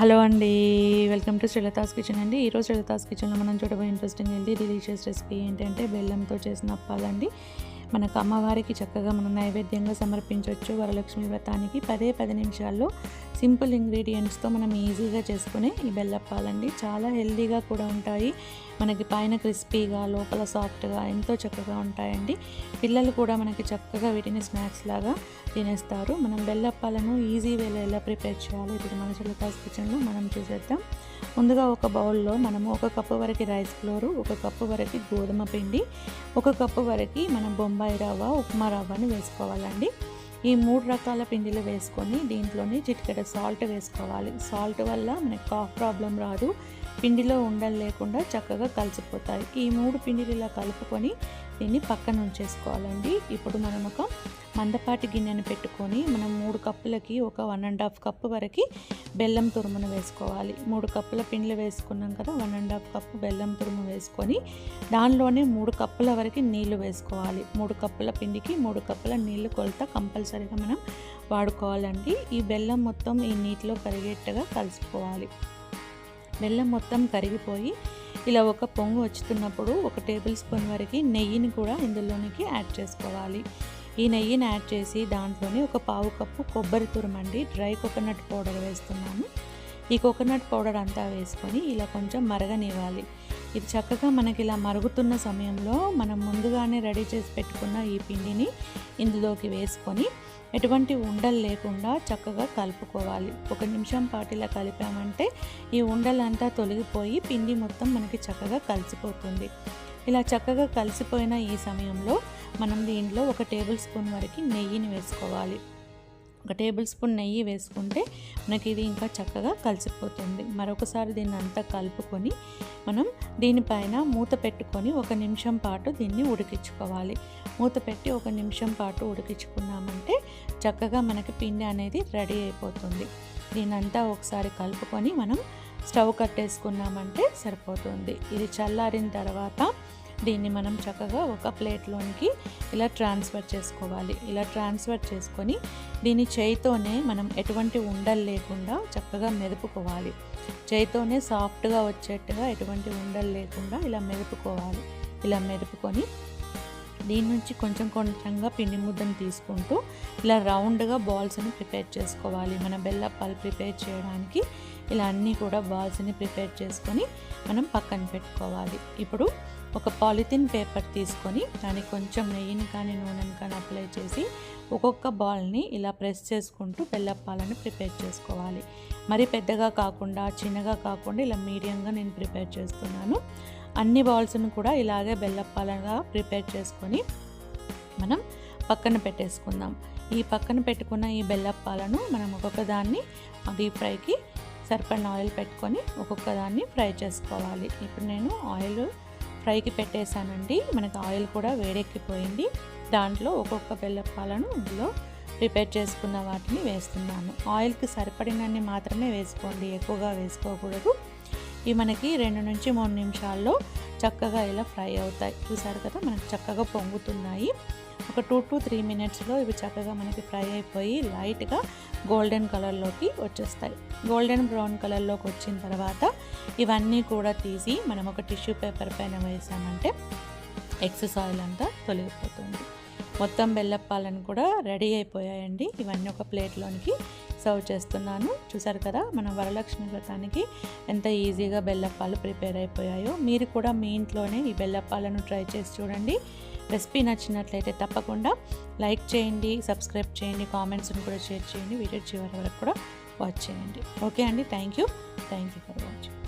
Hello అండి welcome to Srilatha's kitchen అండి. ఈరోజు శ్రీలతాస్ కిచెన్లో మనం చూడబోయే ఇంట్రెస్టింగ్ హెల్దీ డిలీషియస్ రెసిపీ ఏంటంటే బెల్లంతో చేసిన అప్పాలండి. మనకు అమ్మవారికి చక్కగా మనం నైవేద్యంగా సమర్పించవచ్చు వరలక్ష్మి వ్రతానికి. పదే పది నిమిషాల్లో సింపుల్ ఇంగ్రీడియంట్స్తో మనం ఈజీగా చేసుకునే ఈ బెల్లప్పాలండి చాలా హెల్దీగా కూడా ఉంటాయి. మనకి పైన క్రిస్పీగా లోపల సాఫ్ట్గా ఎంతో చక్కగా ఉంటాయండి. పిల్లలు కూడా మనకి చక్కగా వీటిని స్నాక్స్ లాగా తినేస్తారు. మనం బెల్లప్పాలను ఈజీ వేలో ఎలా ప్రిపేర్ చేయాలో ఇప్పుడు మన చిల్లకాస్ కిచెన్లో మనం చూసేద్దాం. ముందుగా ఒక బౌల్లో మనము ఒక కప్పు వరకు రైస్ ఫ్లోరు ఒక కప్పు వరకు గోధుమ పిండి ఒక కప్పు వరకు మనం బొంబాయి రవ్వ ఉప్మా రవ్వని వేసుకోవాలండి. ఈ మూడు రకాల పిండిలు వేసుకొని దీంట్లోని చిటికెడ సాల్ట్ వేసుకోవాలి. సాల్ట్ వల్ల మనకి కాఫ్ ప్రాబ్లం రాదు. పిండిలో ఉండలు లేకుండా చక్కగా కలిసిపోతాయి. ఈ మూడు పిండిలు ఇలా కలుపుకొని దీన్ని పక్కన ఉంచేసుకోవాలండి. ఇప్పుడు మనం ఒక మందపాటి గిన్నెను పెట్టుకొని మనం మూడు కప్పులకి ఒక వన్ అండ్ హాఫ్ కప్పు వరకు బెల్లం తురుమును వేసుకోవాలి. మూడు కప్పుల పిండిలు వేసుకున్నాం కదా వన్ అండ్ హాఫ్ కప్పు బెల్లం తురుము వేసుకొని దానిలోనే మూడు కప్పుల వరకు నీళ్ళు వేసుకోవాలి. మూడు కప్పుల పిండికి మూడు కప్పుల నీళ్ళు కొలత కంపల్సరీగా మనం వాడుకోవాలండి. ఈ బెల్లం మొత్తం ఈ నీటిలో కరిగేట్టుగా కలిసిపోవాలి. బెల్లం మొత్తం కరిగిపోయి ఇలా ఒక పొంగు వచ్చుతున్నప్పుడు ఒక టేబుల్ స్పూన్ వరకు నెయ్యిని కూడా ఇందులోనికి యాడ్ చేసుకోవాలి. ఈ నెయ్యిని యాడ్ చేసి దాంట్లోనే ఒక పావు కప్పు కొబ్బరి తురమండి డ్రై కోకోనట్ పౌడర్ వేస్తున్నాను. ఈ కోకోనట్ పౌడర్ అంతా వేసుకొని ఇలా కొంచెం మరగనివ్వాలి. ఇది చక్కగా మనకి ఇలా మరుగుతున్న సమయంలో మనం ముందుగానే రెడీ చేసి పెట్టుకున్న ఈ పిండిని ఇందులోకి వేసుకొని ఎటువంటి ఉండలు లేకుండా చక్కగా కలుపుకోవాలి. ఒక నిమిషం పాటు ఇలా కలిపామంటే ఈ ఉండలంతా తొలగిపోయి పిండి మొత్తం మనకి చక్కగా కలిసిపోతుంది. ఇలా చక్కగా కలిసిపోయిన ఈ సమయంలో మనం దీంట్లో ఒక టేబుల్ స్పూన్ వరకు నెయ్యిని వేసుకోవాలి. ఒక టేబుల్ స్పూన్ నెయ్యి వేసుకుంటే మనకి ఇది ఇంకా చక్కగా కలిసిపోతుంది. మరొకసారి దీన్ని అంతా కలుపుకొని మనం దీనిపైన మూత పెట్టుకొని ఒక నిమిషం పాటు దీన్ని ఉడికించుకోవాలి. మూత పెట్టి ఒక నిమిషం పాటు ఉడికించుకున్నామంటే చక్కగా మనకి పిండి అనేది రెడీ అయిపోతుంది. దీనంతా ఒకసారి కలుపుకొని మనం స్టవ్ కట్టేసుకున్నామంటే సరిపోతుంది. ఇది చల్లారిన తర్వాత దీన్ని మనం చక్కగా ఒక ప్లేట్లోనికి ఇలా ట్రాన్స్ఫర్ చేసుకోవాలి. ఇలా ట్రాన్స్ఫర్ చేసుకొని దీని చేయితోనే మనం ఎటువంటి ఉండలు లేకుండా చక్కగా మెదుపుకోవాలి. చేయితోనే సాఫ్ట్గా వచ్చేట్టుగా ఎటువంటి ఉండలు లేకుండా ఇలా మెదుపుకోవాలి. ఇలా మెదుపుకొని దీని నుంచి కొంచెం కొంచెంగా పిండి ముద్దను తీసుకుంటూ ఇలా రౌండ్గా బాల్స్ని ప్రిపేర్ చేసుకోవాలి. మన బెల్లప్పాలు ప్రిపేర్ చేయడానికి ఇలా అన్నీ కూడా బాల్స్ని ప్రిపేర్ చేసుకొని మనం పక్కన పెట్టుకోవాలి. ఇప్పుడు ఒక పాలిథిన్ పేపర్ తీసుకొని దానికి కొంచెం నెయ్యిని కానీ నూనెని కానీ అప్లై చేసి ఒక్కొక్క బాల్ని ఇలా ప్రెస్ చేసుకుంటూ బెల్లప్పాలను ప్రిపేర్ చేసుకోవాలి. మరి పెద్దగా కాకుండా చిన్నగా కాకుండా ఇలా మీడియంగా నేను ప్రిపేర్ చేస్తున్నాను. అన్ని బౌల్స్ను కూడా ఇలాగే బెల్లప్పాలగా ప్రిపేర్ చేసుకొని మనం పక్కన పెట్టేసుకుందాం. ఈ పక్కన పెట్టుకున్న ఈ బెల్లప్పాలను మనం ఒక్కొక్క దాన్ని డీప్ ఫ్రైకి సరిపడిన ఆయిల్ పెట్టుకొని ఒక్కొక్క దాన్ని ఫ్రై చేసుకోవాలి. ఇప్పుడు నేను ఆయిల్ ఫ్రైకి పెట్టేశానండి. మనకి ఆయిల్ కూడా వేడెక్కిపోయింది. దాంట్లో ఒక్కొక్క బెల్లప్పాలను ఇందులో ప్రిపేర్ చేసుకున్న వాటిని వేస్తున్నాను. ఆయిల్కి సరిపడినన్ని మాత్రమే వేసుకోండి. ఎక్కువగా వేసుకోకూడదు. ఇవి మనకి రెండు నుంచి మూడు నిమిషాల్లో చక్కగా ఇలా ఫ్రై అవుతాయి. చూసారు కదా మనకి చక్కగా పొంగుతున్నాయి. ఒక టూ టు త్రీ మినిట్స్లో ఇవి చక్కగా మనకి ఫ్రై అయిపోయి లైట్గా గోల్డెన్ కలర్లోకి వచ్చేస్తాయి. గోల్డెన్ బ్రౌన్ కలర్లోకి వచ్చిన తర్వాత ఇవన్నీ కూడా తీసి మనం ఒక టిష్యూ పేపర్ పైన వేసామంటే ఎక్సెస్ ఆయిల్ అంతా తొలగిపోతుంది. మొత్తం బెల్లప్పాలను కూడా రెడీ అయిపోయాయండి. ఇవన్నీ ఒక ప్లేట్లోనికి సర్వ్ చేస్తున్నాను. చూసారు కదా మన వరలక్ష్మి వ్రతానికి ఎంత ఈజీగా బెల్లప్పాలు ప్రిపేర్ అయిపోయాయో. మీరు కూడా మీ ఇంట్లోనే ఈ బెల్లప్పాలను ట్రై చేసి చూడండి. రెసిపీ నచ్చినట్లయితే తప్పకుండా లైక్ చేయండి సబ్స్క్రైబ్ చేయండి కామెంట్స్ని కూడా షేర్ చేయండి. వీడియో చివరి వరకు కూడా వాచ్ చేయండి. ఓకే అండి thank you. Thank you for watching.